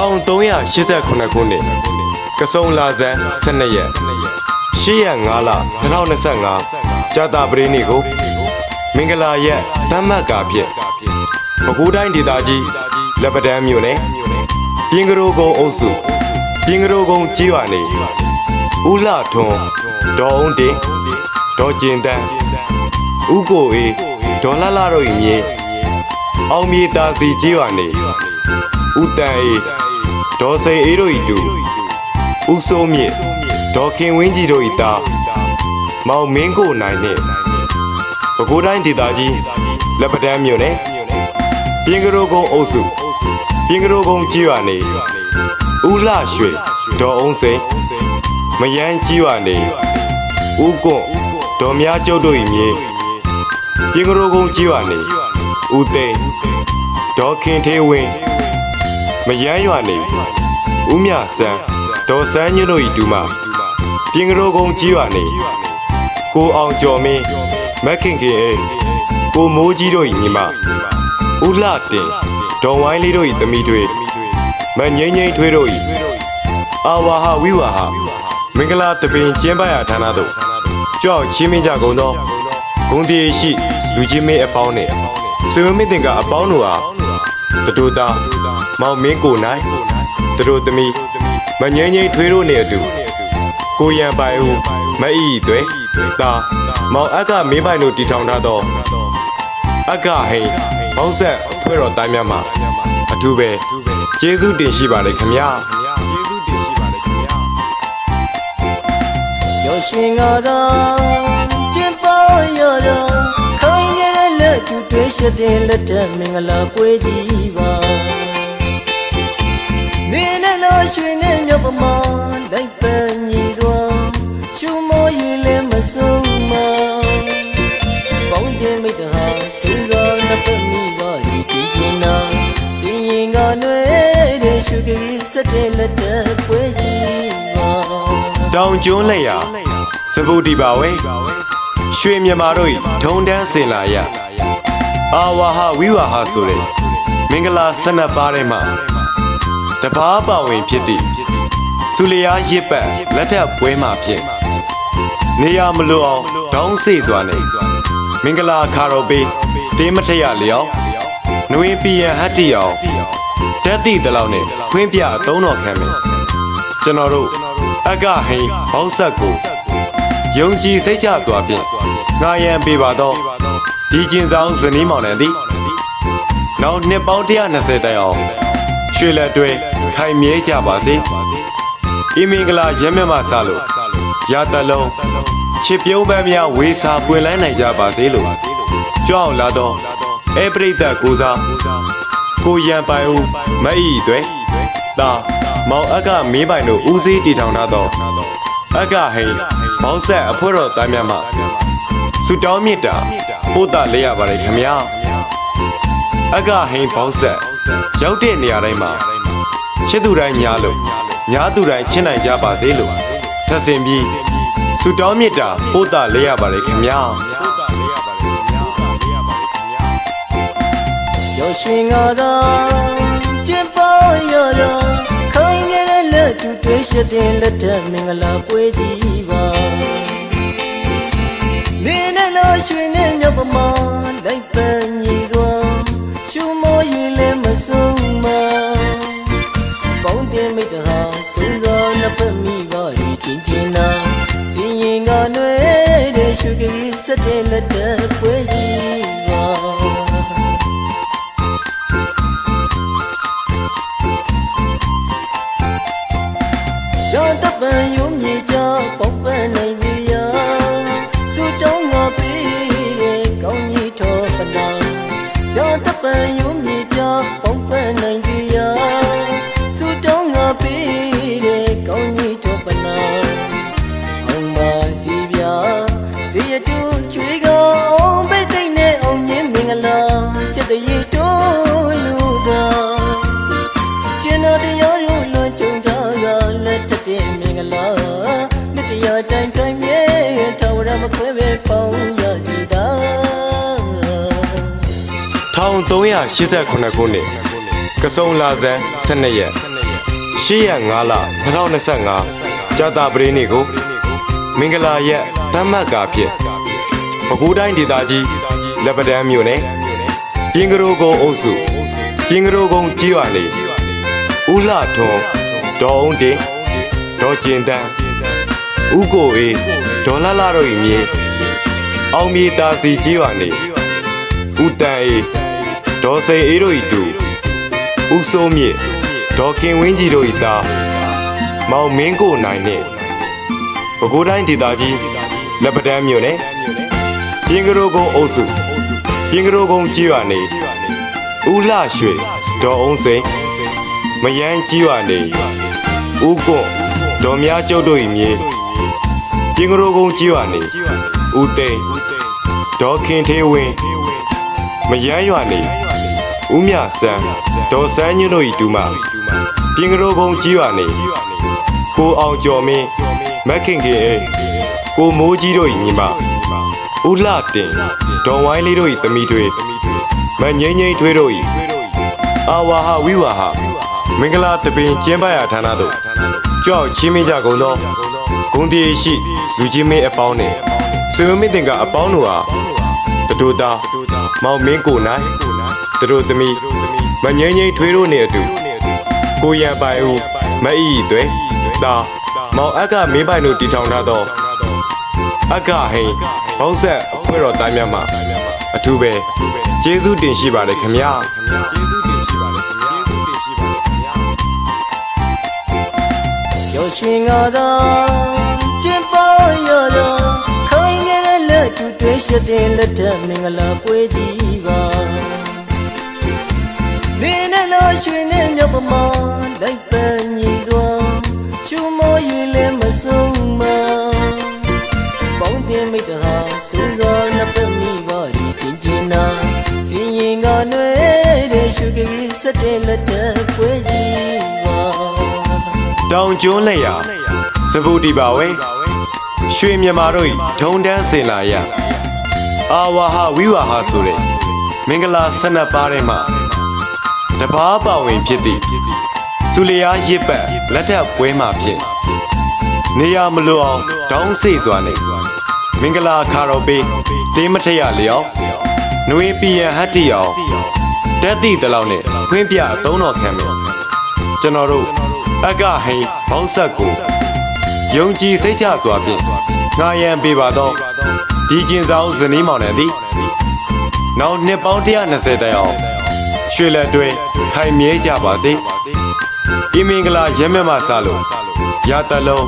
1389ခုနှစ်ကစုံလာဇန်12ရက်8ရက်5လ2025ကြာတာပရိနေ့ကိုမင်္ဂလာရက်တမ်းမှတ်ကာဖြင့်ပဲခူးတိုင်းဒေသကြီးလက်ပတန်းမြို့နယ်ပြင်ကရိုကုန်းအုပ်စုပြင်ကရိုကုန်းကြီးပါနေဦးလှထွန်းဒေါ်အောင်တင်ဒေါ်ကျင်တန်းဦးကိုအေးဒေါ်လှလှတို့၏မြေအောင်မြေတာစီကြီးပါနေဦးတန်အေး ဒေါ်စိန်အေးတို့၏တူဦးစိုးမြင့်ဒေါ်ခင်ဝင်းကြီးတို့၏သားမောင်မင်းကိုနိုင်နှင့်ပဲခူးတိုင်းဒေသကြီးလက်ပတန်းမြို့နယ်ပြင်ကရိုကုန်းအုပ်စုပြင်ကရိုကုန်းကြီးပါနေဦးလှရွှေဒေါ်အောင်စိန်မယန်းကြီးပါနေဦးကွန်းဒေါ်မြကျုပ်တို့၏မြေပြင်ကရိုကုန်းကြီးပါနေဦးသိန်းဒေါ်ခင်သေးဝင်း မယန်းရွာနေဦးမြဆန်းဒေါ်စန်းညွန့်တို့၏ဒူမပြင်ကရိုကုန်းကြီးပါနေကိုအောင်ကျော်မင်းမက်ခင်ခင်အေးကိုမိုးကြီးတို့၏ညီမဦးလှတင်ဒေါ်ဝိုင်းလေးတို့၏သမီးတွေမငိမ့်ငိမ့်ထွေးတို့၏အာဝါဟဝိဝါဟမင်္ဂလာတပင်ကျင်းပရာဌာနသို့ကြောက်ချင်းမင်းကြကုန်သောဂုံတီရှိလူချင်းမင်းအပေါင်းနှင့်ဆွေမမင်းတင်ကအပေါင်းတို့အားတတူသား မောင်မင်းကိုနိုင်တတူသမီးမငိမ့်ငိမ့်ထွေးတို့နှင့်အတူကိုရန်ပိုင်ဦးမအီသွဲတာမောင်အက်ကမင်းပိုင်တို့တီထောင်ထားသောအက်ကဟိန်ဘောက်ဆက်ဖွဲ့တော်တိုင်းများမှာအထူးပဲကျေးဇူးတင်ရှိပါတယ်ခင်ဗျာကျေးဇူးတင်ရှိပါတယ်ခင်ဗျာ 有寻我的金宝有的，看见了乐就对些的了这明了归鸡吧。 မလိုက်ပန်ညီစွာရှုမောရင်လည်းမဆုံးမပေါင်းခြင်းမိတ္တဟာစင်စွာနှစ်ပတ်မိပါရီချင်းချင်းနာစင်ရင်ကနွယ်တဲ့ရှုကလေးဆက်တဲ့လက်တဲ့ပွဲကြီးပါတောင်ကျွန်းလက်ရစပူတီပါဝဲရွှေမြမာတို့ဒုံတန်းစင်လာရအာဝါဟဝိဝါဟဆိုတဲ့မင်္ဂလာ၁၂ပါးထဲမှာတဘာပါဝင်ဖြစ်သည့် စူလျာရစ်ပတ်လက်ထပ်ပွဲမှာဖြင့်နေရမလို့အောင်တောင်းစေစွာနဲ့မင်္ဂလာခါတော်ပေးတင်းမထရလျောက်နွေပီယဟတ်တီအောင်တက်သည့်တလောက်နဲ့ခွင်းပြအသုံးတော်ခံမယ်ကျွန်တော်တို့အကဟိန်ဘောက်ဆက်ကိုယုံကြည်စိတ်ချစွာဖြင့်ငာယံပေးပါတော့ဒီကျင်ဆောင်ဇနီးမောင်နှံသည်နောက်နှစ်ပေါင်း120တိုင်အောင်ရွှေလက်တွဲခိုင်မြဲကြပါစေ အင်းမင်္ဂလာရဲမြတ်မဆလို့ရတလုံးချစ်ပြုံးပန်းများဝေစာပွင့်လန်းနိုင်ကြပါစေလို့ကြွအောင်လာတော့အဲပရိသတ်ကိုစားကိုရန်ပိုင်ဦးမအီတွေတာမောင်အက်ကမင်းပိုင်တို့ဦးစည်းတည်ထောင်ထားသောအက်ကဟိန်ဘောက်ဆက်အဖွဲတော်သားများမှဆုတောင်းမြတ်တာပို့တာလေးရပါတယ်ခင်ဗျာအက်ကဟိန်ဘောက်ဆက်ရောက်တဲ့နေရာတိုင်းမှာချစ်သူတိုင်းညားလို့ ညားသူတိုင်းချစ်နိုင်ကြပါစေလို့ထပ်ဆင်ပြီးဆုတောင်းမြတ်တာပို့တာလေးရပါတယ်ခင်ဗျာ 有寻我的金宝有的，看见了乐就对些的了这明了归鸡吧。你那老寻那苗不嘛来奔你做，修毛有来么收 ဆက်တယ်လက်တဲ့ပွဲကြီးပါရောင်တပံယုံမြေကြပေါက်ပန်းနိုင်ကြီးရာစူတောင်းငါပေးတဲ့ကောင်းကြီးတော်ပနာရောင်တပံယုံမြေကြပေါက်ပန်းနိုင်ကြီးရာစူတောင်းငါပေးတဲ့ကောင်းကြီးတော်ပနာအောင်ပါစီပြစီရတူ ထာဝရမခွဲပဲပေါင်းရစီတာ1389ခုနှစ်ကစုံလာဇန်12ရက်8ရက်5လ2025ကြာတာပရင်းနေ့ကိုမင်္ဂလာရက်တမတ်ကာဖြင့်ပဲခူးတိုင်းဒေသကြီးလက်ပတန်းမြို့နယ်ပြင်ကရိုကုန်းအုပ်စုပြင်ကရိုကုန်းကြီးရွာနေဦးလှထွန်းဒေါ်အောင်တင်ဒေါ်ကျင်တန်းဦးကိုအေး ဒေါ်လာလာတို့၏မြေအောင်မြေတာစီကြီးရွာနေဦးတန်အေးဒေါ်စိန်အေးတို့၏တူဦးစိုးမြင့်ဒေါ်ခင်ဝင်းကြီးတို့၏သားမောင်မင်းကိုနိုင်နှင့်ပဲခူးတိုင်းဒေသကြီးလက်ပတန်းမြို့နယ်ပြင်ကရိုကုန်းအုပ်စုပြင်ကရိုကုန်းကြီးရွာနေဦးလှရွှေဒေါ်အောင်စိန်မယန်းကြီးရွာနေဦးကွန်းဒေါ်များကျုပ်တို့၏မြေ ပြင်ကရိုကုန်းကြီးရွာနေဦးသိန်းဒေါ်ခင်သေးဝင်းမယန်းရွာနေဦးမြဆန်းဒေါ်စန်းညွန့်တို့၏တူမပြင်ကရိုကုန်းကြီးရွာနေကိုအောင်ကျော်မင်းမက်ခင်ခင်အေးကိုမိုးကြီးတို့၏ညီမဦးလှတင်ဒေါ်ဝိုင်းလေးတို့၏သမီးတွေမငိမ့်ငိမ့်ထွေးတို့၏အာဝါဟဝိဝါဟမင်္ဂလာတပင်ကျင်းပရာဌာနသို့ကြောက်ချင်းမင်းကြကုန်သော ဂုံတီရှိလူချင်းမင်းအပေါင်းနှင့်ဆွေမင်းတင်ကအပေါင်းတို့အားတတူတာမောင်မင်းကိုနိုင်တတို့သမီးမငိမ့်ငိမ့်ထွေးတို့နှင့်အတူကိုရန်ပိုင်ဦးမအီသွဲတာမောင်အက်ကမင်းပိုင်တို့တည်ထောင်ထားသောအက္ခဟိန်ဘောက်ဆက်အဖွဲ့တော်တိုင်းများမှာအထူးပဲကျေးဇူးတင်ရှိပါတယ်ခင်ဗျာ ရောရွှင်ငါသာကျင်းပရတော့ခိုင်မြဲတဲ့လက်တူတွဲရှိတဲ့လက်ထက်မင်္ဂလာပွဲကြီးပါလင်းနဲ့လို့ရွှင်နဲ့မြောက်ပမာလိုက်ပန်းညီစွာရှူမောရင်လည်းမဆုံးမပေါင်းတင်မိတ္တဟာစိုးစွာနှစ်ပ တောင်ကျွန်းလက်ရစပူတီပါဝဲရွှေမြမာတို့ဤထုံတန်းစင်လာရအာဝါဟဝိဝါဟဆိုတဲ့မင်္ဂလာဆနပ်ပါးထဲမှာတပားပါဝင်ဖြစ်သည့်စူလျာရစ်ပတ်လက်ထပ်ပွဲမှာဖြစ်နေရမလို့အောင်တောင်းစိတ်စွာနဲ့မင်္ဂလာခါတော်ပေးတင်းမထရလျောက်နွေပီယံဟတ်တီအောင်တက်သည့်တလောက်နဲ့ဖွင့်ပြအသုံးတော်ခံမယ်ကျွန်တော်တို့ အက္ကဟိန်ဘောက်ဆက်ကိုယုံကြည်စိတ်ချစွာဖြင့်ငှားရန်ပေးပါတော့ဒီကျင်ဆောင်ဇနီးမောင်နှံသည်နောက်နှစ်ပေါင်း120တိုင်အောင်ရွှေလက်တွဲခိုင်မြဲကြပါစေဤမင်္ဂလာရဲမြတ်မှစလို့ရတလုံး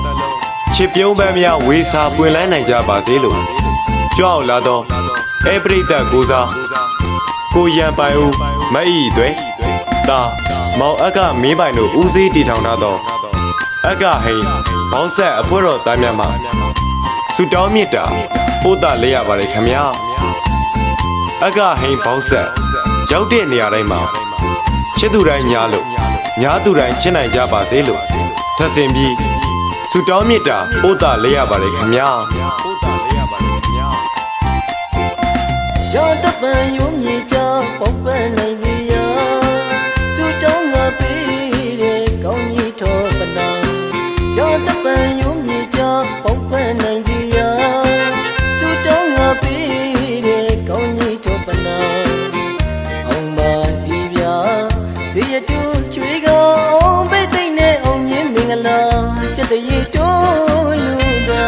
ချစ်ပြုံးပန်းများဝေစာပွင့်လန်းနိုင်ကြပါစေလို့ကြွအောင်လာတော့အဲပရိသတ်ကိုစားကိုရန်ပိုင်ဦးမအီသွဲ တာမောင်အက်ကမင်းပိုင်တို့ဦးစည်းတည်ထောင်ထားသောအက်ကဟိန်ဘောင်းဆက်အဖွဲ့တော်သားများမှဆုတောင်းမြတ်တာပို့တာလေးရပါတယ်ခင်ဗျာအက်ကဟိန်ဘောင်းဆက်ရောက်တဲ့နေရာတိုင်းမှာချစ်သူတိုင်းညားလို့ညားသူတိုင်းချစ်နိုင်ကြပါသေးလို့ထပ်ဆင်ပြီးဆုတောင်းမြတ်တာပို့တာလေးရပါတယ်ခင်ဗျာပို့တာလေးရပါတယ်ခင်ဗျာရတပံယုံမြေချပေါက်ပန်းနိုင်စီရစူတောင်းငါ ပေးတဲ့ကောင်းကြီးထောပနာရတပံယုံမြေချပေါက်ပန်းနိုင်စီရစူတောင်းငါပေးတဲ့ကောင်းကြီးထောပနာအောင်ပါစီပြဇေယတူချွေကအောင်ပိတ်သိမ့်နဲ့အောင်မြင်မင်္ဂလာစက်တရေတိုးလူသာ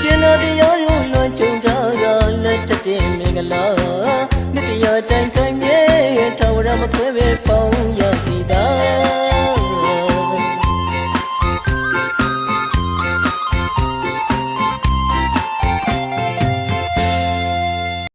ကျင်တော်တရားရုံးလွန်ကြုံထားကလက်ထက်တဲ့မင်္ဂလာနှစ်တရားတိုင်ခိုင်မြဲ ထောင်ရမခွဲပဲပေါင်းရစီသာ